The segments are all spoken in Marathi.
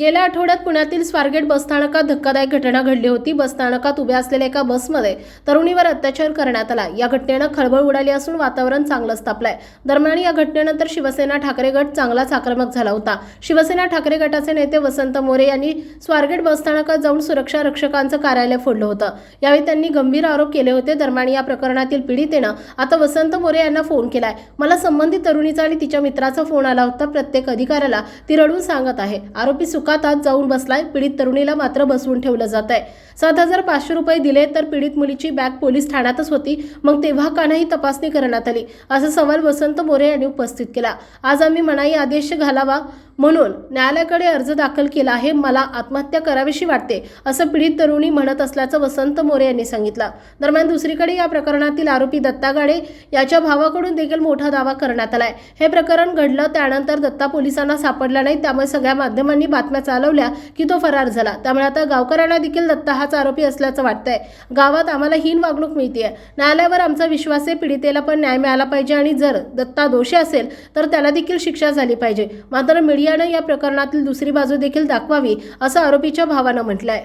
गेल्या आठवड्यात पुण्यातील स्वारगेट बसस्थानकात धक्कादायक घटना घडली होती. बसस्थानकात उभ्या असलेल्या एका बसमध्ये तरुणीवर अत्याचार करण्यात आला. या घटनेनं खळबळ उडाली असून वातावरण चांगलंच तापलंय. दरम्यान या घटनेनंतर शिवसेना ठाकरे गट चांगलाच आक्रमक झाला होता. शिवसेना ठाकरे गटाचे नेते वसंत मोरे यांनी स्वारगेट बसस्थानकात जाऊन सुरक्षा रक्षकांचं कार्यालय फोडलं होतं. यावेळी त्यांनी गंभीर आरोप केले होते. दरम्यान या प्रकरणातील पीडितेनं आता वसंत मोरे यांना फोन केलाय. मला संबंधित तरुणीचा आणि तिच्या मित्राचा फोन आला होता. प्रत्येक अधिकाऱ्याला ती रडून सांगत आहे. आरोपी सुखातात जाऊन बसलाय. पीडित तरुणीला मात्र बसवून ठेवलं जात आहे सात हजार पाचशे रुपये दिले तर पीडित मुलीची बॅग पोलीस ठाण्यातच होती. मग तेव्हा का नाही तपासणी करण्यात आली? असा सवाल वसंत मोरे यांनी उपस्थित केला. आज आम्ही मनाई आदेश घालावा. म्हणून न्यायालयाकडे अर्ज दाखल केला आहे मला आत्महत्या करावीशी वाटते असं पीडित तरुणी म्हणत असल्याचं वसंत मोरे यांनी सांगितलं. दरम्यान दुसरीकडे या प्रकरणातील आरोपी दत्ता गाडे याच्या भावाकडून देखील मोठा दावा करण्यात आलाय. हे प्रकरण घडलं त्यानंतर दत्ता पोलिसांना सापडला नाही त्यामुळे सगळ्या माध्यमांनी बातम्या चालवल्या की तो फरार झाला. त्यामुळे आता गावकऱ्यांना देखील दत्ता हाच आरोपी असल्याचं वाटतंय. गावात आम्हाला हीन वागणूक मिळतीये. न्यायालयावर आमचा विश्वास आहे पीडितेला पण न्याय मिळाला पाहिजे आणि जर दत्ता दोषी असेल तर त्याला देखील शिक्षा झाली पाहिजे. मात्र मीडियानं या प्रकरणातील दुसरी बाजू देखील दाखवावी असं आरोपीच्या भावानं म्हटलंय.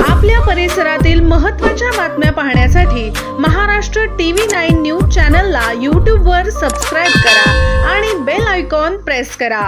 आपल्या परिसरातील महत्त्वाच्या बातम्या पाहण्यासाठी महाराष्ट्र टीव्ही नाईन न्यूज चॅनलला यूट्यूबवर सबस्क्राईब करा आणि बेल आयकॉन प्रेस करा.